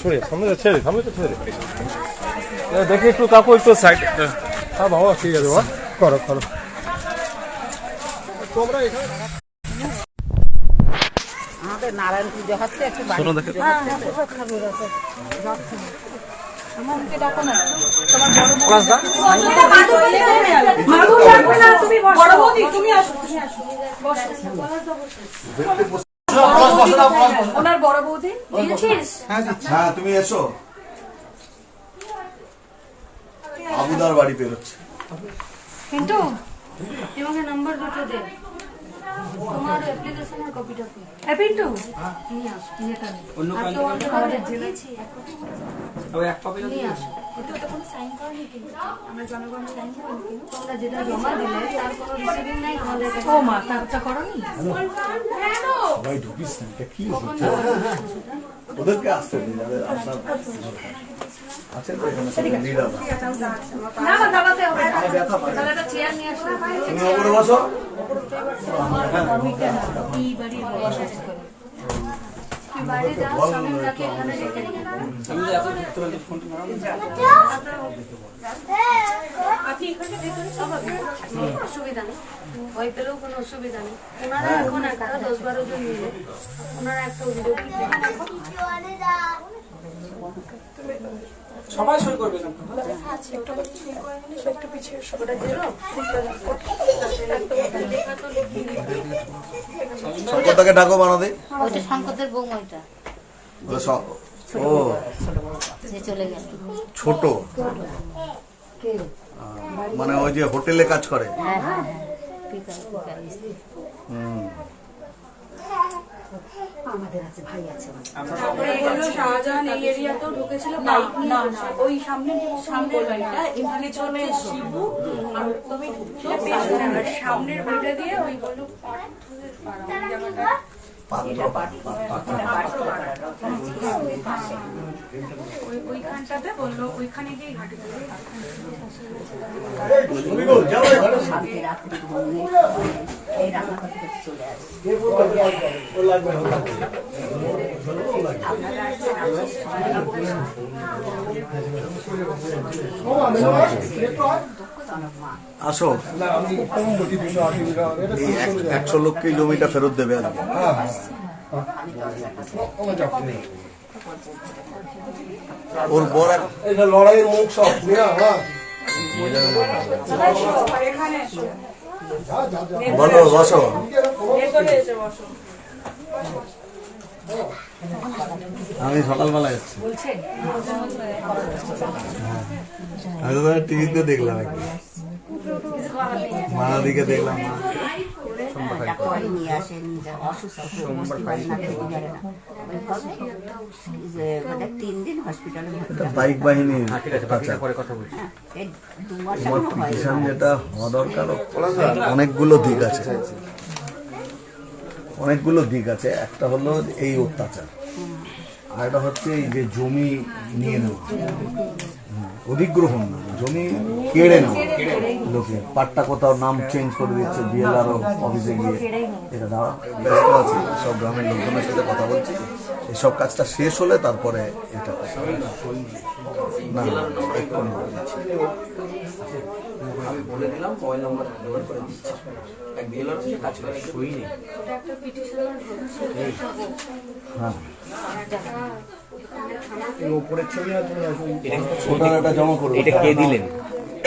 সরে সামনে যা, ছেড়ে সামনে তো ছেড়ে দেখি একটু কাকু একটু সাইড হ্যাঁ। বাবা ঠিক আছে বাবা। করো করো। তোমরা এখানে আমাদের নারায়ণ পুজো হচ্ছে একটু বাড়ি শোনো দেখে। ওনার বড় বৌদি হ্যাঁ তুমি এসো। আবুদার বাড়ি বেরোচ্ছে। কিন্তু তোমাকে নাম্বার দুটো দে। তোমার অ্যাপ্লিকেশনের কপিটা কি হ্যাঁ পিন্টু। নিয়ে আসো নিয়ে কানে আর তোমাকে কাগজে দিয়েছি নিয়ে আসো। এটা তো কোনো সাইন করেনি কিন্তু। আমরা জনগণ সাইন করেনি কিন্তু। তোমরা যেটা জমা দিলে তার কোনো রিসিভিং নাই তোমাদের কাছে। ও মা তারটা করনি? সবাই ঢুকিস না এটা কি হচ্ছে ওদেরকে আসতে দিন যাদের আপনার আছে তো এখানে লিডার না না দাঁড়াতে হবে না। তাহলে একটা চেয়ার নিয়ে আসো তুমি ওপরে বসো অসুবিধা নেই। ভয় পেলেও কোনো অসুবিধা নেই। ওনারা এখন একটা দশ বারো জন মিলে। ওনারা একটা অভিযোগ সবাই সই করবে শঙ্করটাকে ডাকো বানাদে ওইটা শঙ্করদের বৌমা ওইটা। ও। সে চলে গেল। ছোট। মানে ওই যে হোটেলে কাজ করে। হ্যাঁ হ্যাঁ হ্যাঁ পিকার পিকার মিস্ত্রি। বলল শাহজাহান এই এরিয়াতেও ঢুকেছিল বাইক নিয়ে ওই সামনে সামনের বাড়িটা এখানে চলে শিবু আর তুমি সামনের বাড়িটা। দিয়ে ওই বলল ওই ওইখানটাতে বলল ওইখানে গিয়ে ঘাটে রাত্রি আসে। একশো লোককে জমিটা ফেরত দেবে আজকে ওর এটা লড়াইয়ের মুখ সব। বলো বসো। আমি সকালবেলা এসেছি আমি তো টিভিতে দেখলাম একদম মারা দিকে দেখলাম বাইক হ্যাঁ, যেটা হওয়া দরকার অনেকগুলো দিক আছে অনেকগুলো দিক আছে একটা হলো এই অত্যাচার আর একটা হচ্ছে এই যে জমি নিয়ে নেওয়া অধিগ্রহণ না জমি কেড়ে নেওয়া। লোকে পাট্টা কোথাও নাম চেঞ্জ করে দিচ্ছে বিএলআর অফিসে গিয়ে এটা দাঁড়া ব্যস্ত আছে সব গ্রামের লোকজনের সাথে কথা বলছি। এসব কাজটা শেষ হলে তারপরে এটা না না, আমি বলে দিলাম মোবাইল নাম্বার জোগাড় করে দিচ্ছি এক বিএলআর থেকে কাজ করে সই নেই ওটা উপরের ছবি আর জমা এটা কে দিলেন?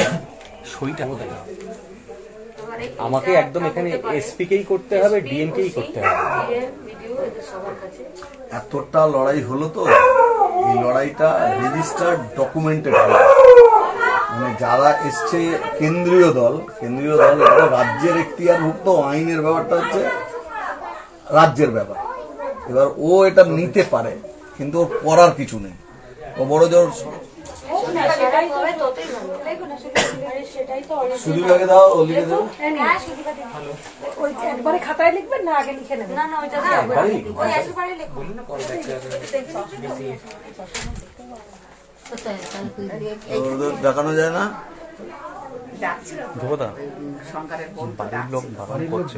সইটা কোথায়? আমাকে একদম এখানে এসপি কেই করতে হবে ডিএম কেই করতে হবে। ভিডিও এদের সবার কাছে এতটা লড়াই হলো তো এই লড়াইটা রেজিস্টার্ড ডকুমেন্টেড মানে যারা এসছে কেন্দ্রীয় দল কেন্দ্রীয় দল এটা রাজ্যের এখতিয়ারভুক্ত আইনের ব্যাপারটা হচ্ছে রাজ্যের ব্যাপার। এবার ও এটা নিতে পারে। কিন্তু ওর করার কিছু নেই। ও বড় জোর সুদীপাকে দাও ও লিখে দেবো হ্যাঁ একবারে খাতায় লিখবেন না আগে লিখে নেবেন? না না ওইটা দেখানো যায় না? বাড়ির লোক বারণ করছে।